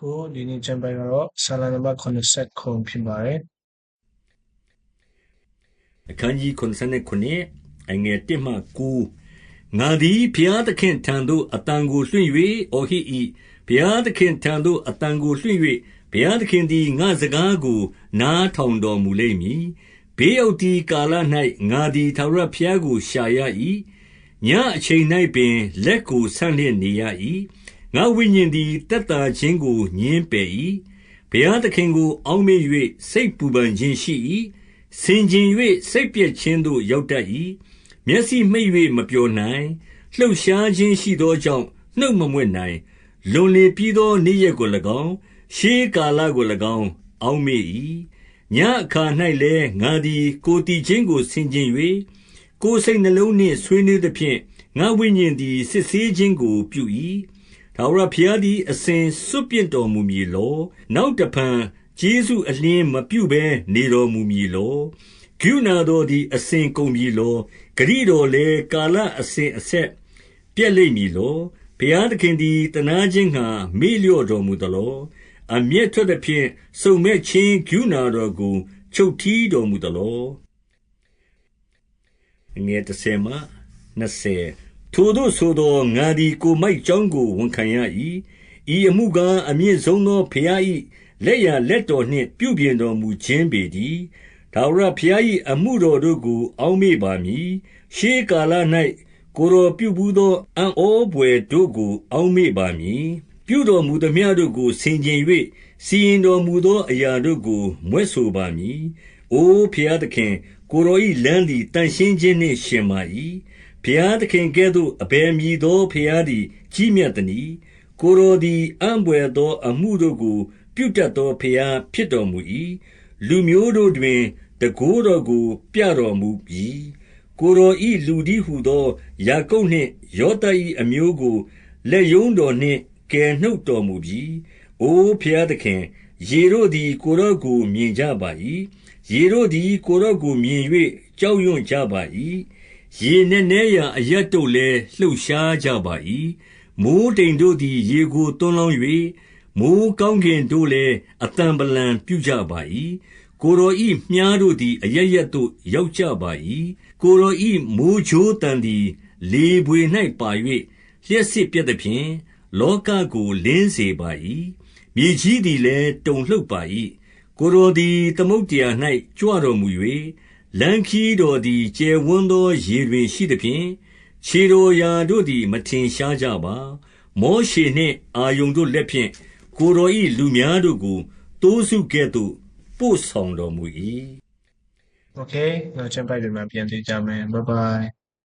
ခုဒီနေ့ကျမ်းပိုင်းကတော့ဆာလံနံပါတ်80ခုဖြစ်ပါတယ်အခန်းကြီး89အငယ်1မှ9ငါသည်ဘုရားသခင်ထံသို့အတန်ကိုလွှင့်၍အော်ဟစ်၏ဘုရားသခင်ထံသို့အတန်ကိုလွှင့်၍ဘုရားသခင်သည်ငါစကားကို နားထောင်တော်မူလိမ့်မည်ဘေးရောက်ဒီကာလ၌ငါသည်သာရဘုရားကိုရှာရ၏ညအချိန်၌ပင်လက်ကိုဆန့်လျက်နေရ၏ ငါဝိညာဉ်သည်တက်တာခြင်းကိုညင်းပယ်၏ဘုရားသခင်ကို အောက်မေ့၍စိတ်ပူပန်ခြင်းရှိ၏ဆင်ခြင်၍စိတ်ပျက်ခြင်းသို့ ရောက်တတ်၏မျက်စိမှိတ်၍မပျော်နိုင် လှုပ်ရှားခြင်းရှိသောကြောင့် နှုတ်မမွေ့နိုင် လွန်လေပြီးသော နေ့ရက်ကို၎င်း ရှေးကာလကို၎င်း အောက်မေ့၏ညအခါ၌လည်း ငါသည် ကိုတီချင်းကို ဆင်ခြင်၍ကိုယ်စိတ်နှလုံးနှင့် ဆွေးနွေးသဖြင့် ငါဝိညာဉ်သည် စစ်ဆေးခြင်းကို ပြု၏ ထာဝရဘုရားသည် အစဉ်စွန့်ပစ်တော်မူမည်လော နောက်တဖန်ကျေးဇူးအလင်းမပြုဘဲ နေတော်မူမည်လော ကရုဏာတော်သည် အစဉ်ကုန်ပြီလောဂရိတော်လည်း ကာလအစဉ်အဆက်ပြည့်လိမ့်မည်လော ဘုရားသခင်သည်တနာခြင်းငှာမေ့လျော့တော်မူသလော အမျက်ထွက်သဖြင့် စုံမဲ့ခြင်းကရုဏာတော်ကို ချုပ်ထီးတော်မူသလောငယ်30မှ20 ထိုတို့ဆိုသောငါသည် ကိုမိုက်ကြောင်းကို ဝန်ခံရ၏ဤအမှုကား အမြင့်ဆုံးသော ဘုရား၏လက်ရလက်တော်နှင့် ပြုပြင်တော်မူခြင်းပေတည်းဒါဝရဘုရား၏အမှုတော်တို့ကို အောက်မေ့ပါမည် ရှေးကာလ၌ကိုယ်တော်ပြုဘူးသော အံ့ဩဘွယ်တို့ကို အောက်မေ့ပါမည် ပြုတော်မူသမျှတို့ကို ဆင်ခြင်၍စီရင်တော်မူသော အရာတို့ကိုမွဲ့ဆိုပါမည်။အိုဘုရားသခင်၊ကိုယ်တော်၏လမ်းသည် သန့်ရှင်းခြင်းနှင့် ယှဉ်ပါ၏။ ဘုရားသခင်ကဲ့သို့ အဘယ်မည်သော ဘုရားသည် ကြီးမြတ်သနည်း။ကိုယ်တော်သည် အံ့ဘွယ်သောအမှုတို့ကို ပြုတတ်သော ဘုရားဖြစ်တော်မူ၏။လူမျိုးတို့တွင် တန်ခိုးတော်ကို ပြတော်မူပြီ။ကိုယ်တော်၏လူတည်းဟူသော ယာကုပ်နှင့် ယောသပ်၏အမျိုးကို လက်ရုံးတော်နှင့် ကယ်နှုတ်တော်မူပြီ။အိုဘုရားသခင်၊ရေတို့သည် ကိုယ်တော်ကို မြင်ကြပါ၏။ရေတို့သည် ကိုယ်တော်ကိုမြင်၍ကြောက်ရွံ့ကြပါ၏။ ရေနက်နဲရာအရပ်တို့လည်း လှုပ်ရှားကြပါ၏။မိုဃ်းတိမ်တို့သည် ရေကိုသွန်းလောင်း၍၊မိုဃ်းကောင်းကင်တို့လည်း အသံဗလံပြုကြပါ၏။ကိုယ်တော်၏မြှားတို့သည် အရပ်ရပ်သို့ ရောက်ကြပါ၏။ကိုယ်တော်၏မိုဃ်းကြိုးသံသည် လေဘွေ၌ပါ၍လျှပ်စစ်ပြက်သဖြင့် လောကကို လင်းစေပါ၏။မြေကြီးသည်လည်း တုန်လှုပ်ပါ၏။ကိုယ်တော်သည် သမုဒ္ဒရာ၌ကြွတော်မူ၍၊ လမ်းခရီးတော်သည် ကျယ်ဝန်းသောရေတွင်ရှိသဖြင့်၊ခြေတော်ရာတို့သည် မထင်ရှားကြပါ။မောရှေနှင့် အာရုန်တို့လက်ဖြင့် ကိုယ်တော်၏လူများတို့ကို သိုးစုကဲ့သို့ ပို့ဆောင်တော်မူ၏။ Okay နောက်ကျမ်းပိုင်းတွေမှာ ပြန်တွေ့ကြမယ် bye bye